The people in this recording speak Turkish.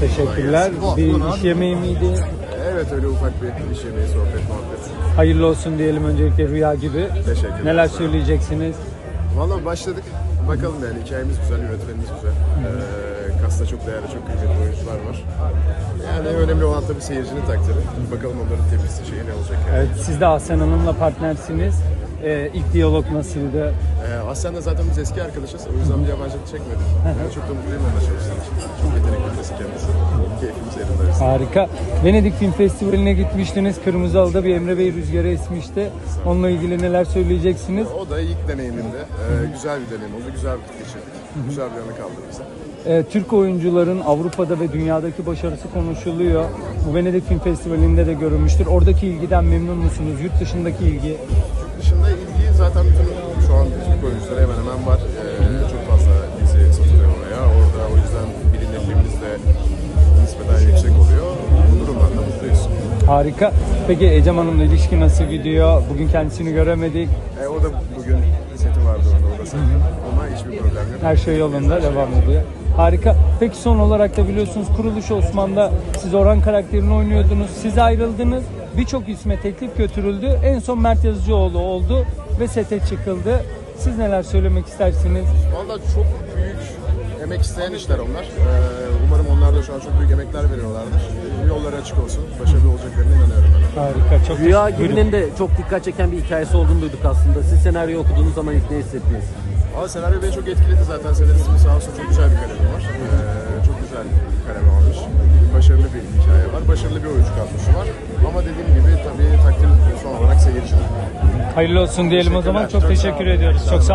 Teşekkürler. Bir iş yemeği miydi? Evet öyle ufak bir iş yemeği, sohbet, muhabbet. Hayırlı olsun diyelim öncelikle Rüya gibi. Teşekkürler. Neler söyleyeceksiniz? Valla başladık. Bakalım yani hikayemiz güzel, yönetmenimiz güzel. Ee, kasta çok değerli, çok kıymetli oyuncular var. Yani önemli olan tabii seyircinin takdiri. Bakalım onların tepkisi şeyi ne olacak yani. Evet, siz de Ahsen Hanım'la partnersiniz. Ee, ilk diyalog nasıldı? Ee, Aslen'le zaten biz eski arkadaşız. O yüzden bir yabancılık çekmedik. Yani çok da mutluyum onunla çalıştığım için. Çok yetenekli birisi kendisi. Keyfimiz yerinde. Harika. Venedik Film Festivali'ne gitmiştiniz. Kırmızı Halı'da bir Emre Bey rüzgarı esmişti. Onunla ilgili neler söyleyeceksiniz? O da ilk deneyiminde. Ee, güzel bir deneyim oldu. Güzel vakit geçirdik. Güzel bir anı kaldı bize. Ee, Türk oyuncuların Avrupa'da ve dünyadaki başarısı konuşuluyor. Bu Venedik Film Festivali'nde de görülmüştür. Oradaki ilgiden memnun musunuz? Yurt dışındaki ilgi? Yurt dışında ilgi zaten bütün oyunculara hemen hemen var. Ee, çok fazla dizi satılıyor oraya. Orada o yüzden bilinirliğimiz de nispeten yüksek oluyor. Bu durumdan da mutluyuz. Harika. Peki Ecem Hanım'la ilişki nasıl gidiyor? Bugün kendisini göremedik. E, o da bugün seti vardı onda, o da seti. Ama hiçbir problem yok. Her şey yolunda devam ediyor. Harika. Peki son olarak da biliyorsunuz Kuruluş Osman'da siz Orhan karakterini oynuyordunuz. Siz ayrıldınız. Birçok isme teklif götürüldü. En son Mert Yazıcıoğlu oldu ve sete çıkıldı. Siz neler söylemek istersiniz? Valla çok büyük emek isteyen işler onlar. Ee, umarım onlar da şu an çok büyük emekler veriyorlardır. Yolları açık olsun. Başarılı olacaklarına inanıyorum ben. Harika. Çok Rüya. Gibi'nin de çok dikkat çeken bir hikayesi olduğunu duyduk aslında. Siz senaryo okuduğunuz zaman ilk ne hissettiniz? Ama senaryo beni çok etkiledi zaten. Senaristin sağ olsun çok güzel bir kalemi var. Ee, çok güzel bir kalem almış. Başarılı bir hikaye var. Başarılı bir oyuncu kadrosu var. Ama dediğim gibi tabii takdir son olarak seyircinin. Hayırlı olsun diyelim o zaman. Çok teşekkür ediyoruz. Çok sağ